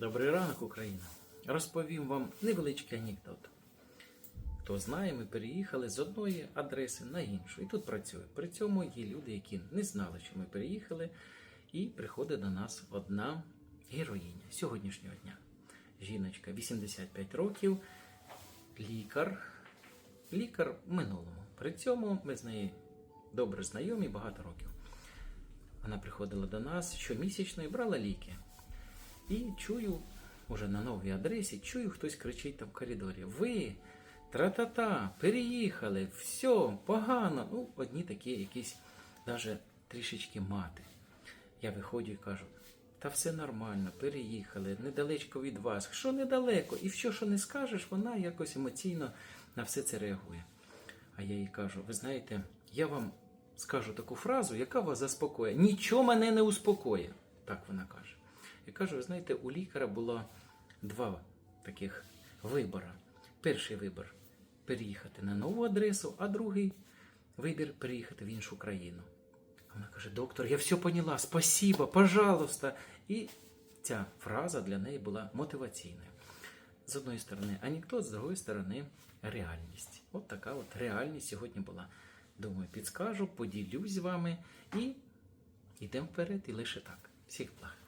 Добрий ранок, Україна! Розповім вам невеличкий анекдот. Хто знає, ми переїхали з одної адреси на іншу. І тут працює. При цьому є люди, які не знали, що ми переїхали, і приходить до нас одна героїня сьогоднішнього дня. Жіночка 85 років, лікар, лікар в минулому. При цьому ми з нею добре знайомі багато років. Вона приходила до нас щомісячно і брала ліки. І чую, уже на новій адресі, чую, хтось кричить там в коридорі: Ви, тра-та-та, переїхали, все, погано. Ну, одні такі якісь, навіть трішечки мати. Я виходжу і кажу: та все нормально, переїхали, недалечко від вас. Що недалеко? І що, що не скажеш, вона якось емоційно на все це реагує. А я їй кажу: ви знаєте, я вам скажу таку фразу, яка вас заспокоює. Нічого мене не успокоює. Так вона каже. Я кажу, ви знаєте, у лікаря було два таких вибори. Перший вибір переїхати на нову адресу, а другий вибір переїхати в іншу країну. Вона каже: доктор, я все поняла, спасибо, пожалуйста. І ця фраза для неї була мотиваційною. З одної сторони анекдот, з другої сторони реальність. От така от реальність сьогодні була. Думаю, підскажу, поділюсь з вами і йдемо вперед, і лише так. Всіх благ.